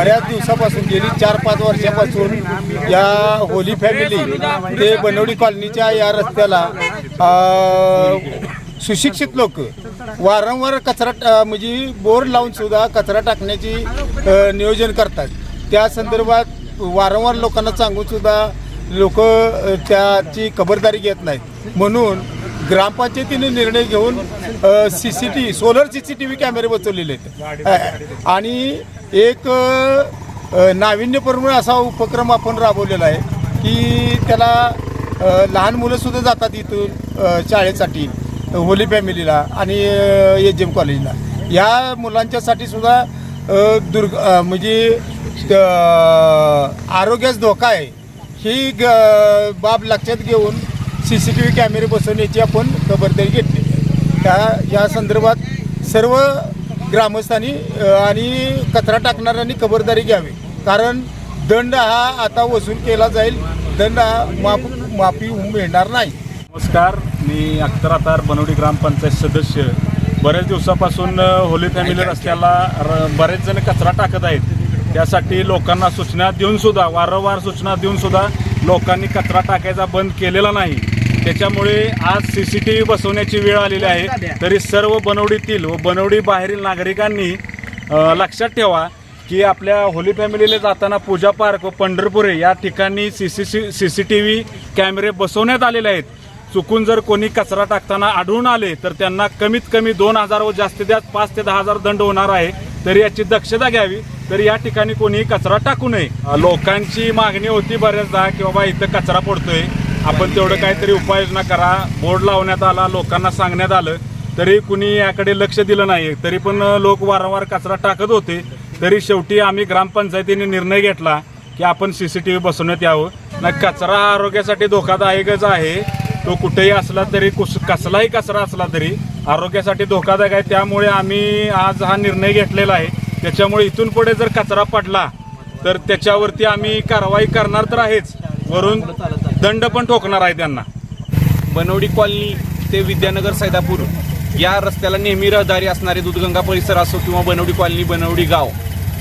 बऱ्याच दिवसापासून गेली चार पाच वर्षापासून या होली फॅमिली ते बनवडी कॉलनीच्या या रस्त्याला सुशिक्षित लोक वारंवार कचरा टा- म्हणजे बोर्ड लावून सुद्धा कचरा टाकण्याची नियोजन करतात. त्या संदर्भात वारंवार लोकांना सांगून सुद्धा लोक त्याची खबरदारी घेत नाहीत. म्हणून ग्रामपंचायतीने निर्णय घेऊन C C T solar C C T V कॅमेरे बसवलेले आहेत. आणि एक नाविन्यपूर्ण असा उपक्रम आपण राबवलेला आहे की त्याला लहान मुलंसुद्धा जातात इथून शाळेसाठी होली फॅमिलीला आणि एच एम कॉलेजला. या मुलांच्यासाठी सुद्धा दुर्ग म्हणजे आरोग्यास धोका आहे. ही ग बाब लक्षात घेऊन सी सी टी व्ही कॅमेरे बसवण्याची आपण खबरदारी घेतली त्या या संदर्भात सर्व ग्रामस्थांनी आणि कचरा टाकणाऱ्यांनी खबरदारी घ्यावी. कारण दंड हा आता वसूल केला जाईल. दंड हा माफ माफी होऊन मिळणार नाही. नमस्कार. मी अख्तर आतार बनवडी ग्रामपंचायत सदस्य. बऱ्याच दिवसापासून होली फॅमिली रस्त्याला र बरेच जण कचरा टाकत आहेत. त्यासाठी लोकांना सूचना देऊन सुद्धा वारंवार सूचना देऊन सुद्धा लोकांनी कचरा टाकायचा बंद केलेला नाही. त्याच्यामुळे आज सी सी टी व्ही बसवण्याची वेळ आलेली आहे. तरी सर्व बनवडीतील व बनवडी बाहेरील नागरिकांनी लक्षात ठेवा की आपल्या होली फॅमिलीला जाताना पूजा पार्क व पंढरपुरे या ठिकाणी C C C C C T V कॅमेरे बसवण्यात आलेले आहेत. चुकून जर कोणी कचरा टाकताना आढळून आले तर त्यांना कमीत कमी दोन हजार व जास्तीत जास्त पाच ते दहा हजार दंड होणार आहे. तरी याची दक्षता घ्यावी. तर या ठिकाणी कोणीही कचरा टाकू नये. लोकांची मागणी होती बऱ्याचदा की बाबा इथं कचरा पडतोय. आपण तेवढं काहीतरी उपाययोजना करा. बोर्ड लावण्यात आला लोकांना सांगण्यात आलं. तरी कुणी याकडे लक्ष दिलं नाही. तरी पण लोक वारंवार कचरा टाकत होते. तरी शेवटी आम्ही ग्रामपंचायतीने निर्णय घेतला की आपण सी सी टी व्ही बसवण्यात यावं. ना कचरा आरोग्यासाठी धोकादायकच आहे. तो कुठेही असला तरी कुस कसलाही कचरा असला तरी आरोग्यासाठी धोकादायक आहे. त्यामुळे आम्ही आज हा निर्णय घेतलेला आहे. त्याच्यामुळे इथून पुढे जर कचरा पडला तर त्याच्यावरती आम्ही कारवाई करणार तर आहेच. वरून दंड पण ठोकणार आहे त्यांना. बनवडी कॉलनी ते विद्यानगर सैदापूर या रस्त्याला नेहमी रहदारी असणारे दूधगंगा परिसर असो किंवा बनवडी कॉलनी बनवडी गाव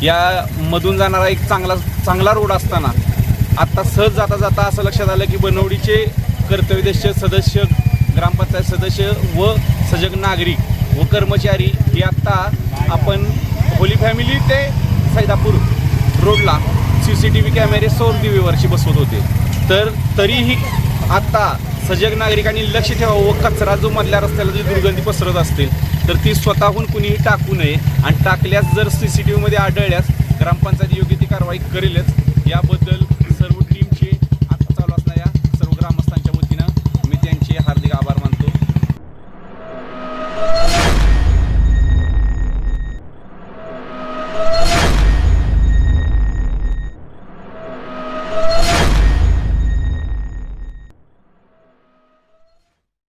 या मधून जाणारा एक चांगला चांगला रोड असताना आत्ता सहज जाता जाता असं लक्षात आलं की बनवडीचे कर्तव्यदक्ष सदस्य ग्रामपंचायत सदस्य व सजग नागरिक व कर्मचारी हे आत्ता आपण होली फॅमिली ते सैदापूर रोडला सी सी टी व्ही कॅमेरे सौर दिवेवरशी बसवत होते. तर तरीही आत्ता सजग नागरिकांनी लक्ष ठेवावं व कचरा जो मधल्या रस्त्याला जी दुर्गंधी पसरत असतील तर ती स्वतःहून कुणीही टाकू नये आणि टाकल्यास जर सी सी टी व्हीमध्ये आढळल्यास ग्रामपंचायत योग्य ती कारवाई करेलच. याबद्दल